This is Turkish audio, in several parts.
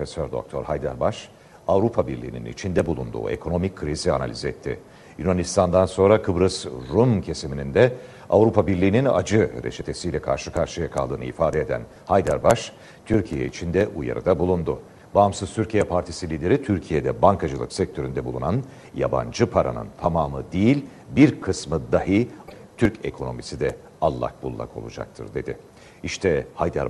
Profesör Doktor Haydarbaş, Avrupa Birliği'nin içinde bulunduğu ekonomik krizi analiz etti. Yunanistan'dan sonra Kıbrıs Rum kesiminin de Avrupa Birliği'nin acı reçetesiyle karşı karşıya kaldığını ifade eden Haydarbaş, Türkiye için de uyarıda bulundu. Bağımsız Türkiye Partisi lideri Türkiye'de bankacılık sektöründe bulunan yabancı paranın tamamı değil bir kısmı dahi Türk ekonomisi de allak bullak olacaktır dedi. İşte Haydar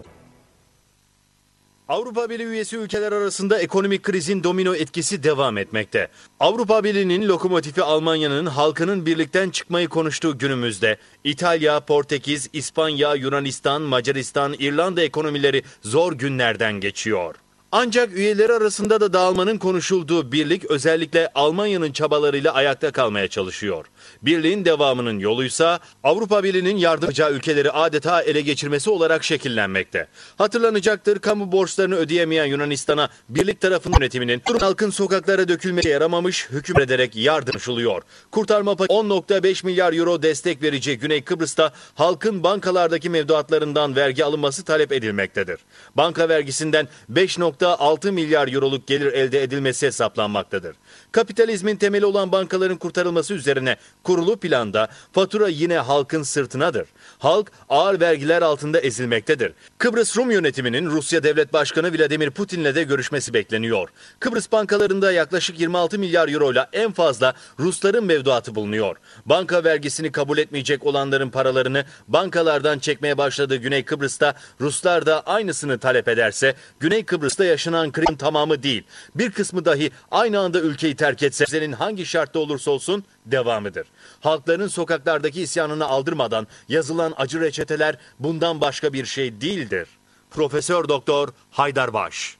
Avrupa Birliği üyesi ülkeler arasında ekonomik krizin domino etkisi devam etmekte. Avrupa Birliği'nin lokomotifi Almanya'nın halkının birlikten çıkmayı konuştuğu günümüzde İtalya, Portekiz, İspanya, Yunanistan, Macaristan, İrlanda ekonomileri zor günlerden geçiyor. Ancak üyeleri arasında da dağılmanın konuşulduğu birlik özellikle Almanya'nın çabalarıyla ayakta kalmaya çalışıyor. Birliğin devamının yoluysa Avrupa Birliği'nin yardımcı ülkeleri adeta ele geçirmesi olarak şekillenmekte. Hatırlanacaktır kamu borçlarını ödeyemeyen Yunanistan'a birlik tarafının yönetiminin halkın sokaklara dökülmeye yaramamış hüküm ederek yardımlaşılıyor. Kurtarma paketi 10.5 milyar euro destek verici Güney Kıbrıs'ta halkın bankalardaki mevduatlarından vergi alınması talep edilmektedir. Banka vergisinden 5.6 milyar euroluk gelir elde edilmesi hesaplanmaktadır. Kapitalizmin temeli olan bankaların kurtarılması üzerine kurulu planda fatura yine halkın sırtınadır. Halk ağır vergiler altında ezilmektedir. Kıbrıs Rum yönetiminin Rusya Devlet Başkanı Vladimir Putin'le de görüşmesi bekleniyor. Kıbrıs bankalarında yaklaşık 26 milyar euro ile en fazla Rusların mevduatı bulunuyor. Banka vergisini kabul etmeyecek olanların paralarını bankalardan çekmeye başladığı Güney Kıbrıs'ta Ruslar da aynısını talep ederse Güney Kıbrıs'ta yaşanan krizin tamamı değil. Bir kısmı dahi aynı anda ülkeyi terk etse senin hangi şartta olursa olsun devamıdır. Halkların sokaklardaki isyanını aldırmadan yazılan acı reçeteler bundan başka bir şey değildir. Profesör Doktor Haydar Baş